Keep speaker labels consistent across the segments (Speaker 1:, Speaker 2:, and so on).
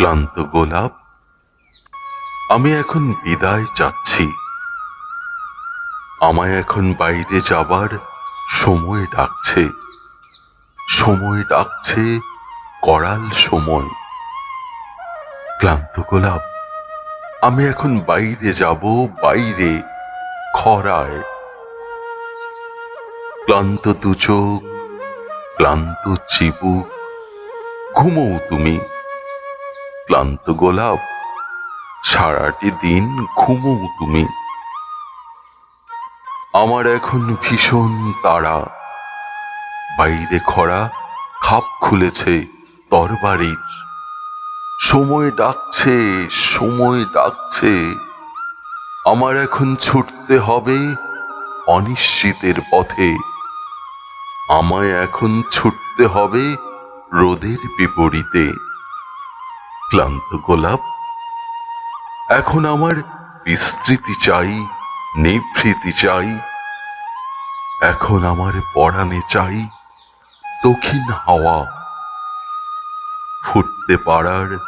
Speaker 1: ক্লান্ত গোলাপ, আমি এখন বিদায় চাচ্ছি। আমায় এখন বাইরে যাবার সময় ডাকছে। সময় ডাকছে, করাল সময়। ক্লান্ত গোলাপ, আমি এখন বাইরে যাব বাইরে, খরায়। ক্লান্ত দু চোখ ক্লান্ত চিবুক, ঘুমোও তুমি। ক্লান্ত গোলাপ, সারাটি দিন ঘুমোও তুমি। আমার এখন ভীষণ তাড়া। বাইরে খরা, খাপ খুলেছে তরবারির। সময় ডাকছে সময় ডাকছে। আমার এখন ছুটতে হবে অনিশ্চিতের পথে। আমায় এখন ছুটতে হবে রোদের বিপরীতে। ক্লান্ত গোলাপ। এখন আমার বিস্তৃতি চাই, নিভৃতি চাই। এখন আমার পরাণে চাই দক্ষিণ হাওয়া। ফুটতে পারার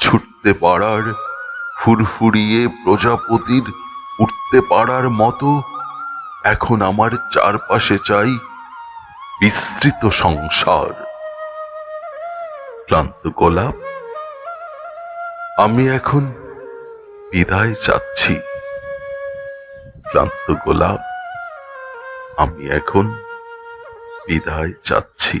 Speaker 1: ছুটতে পারার ফুরফুরিয়ে প্রজাপতির উঠতে পারার মতো এখন আমার চারপাশে চাই বিস্তৃত সংসার। ক্লান্ত গোলাপ। আমি এখন বিদায় যাচ্ছি ক্লান্ত গোলাপ আমি এখন বিদায় চাচ্ছি।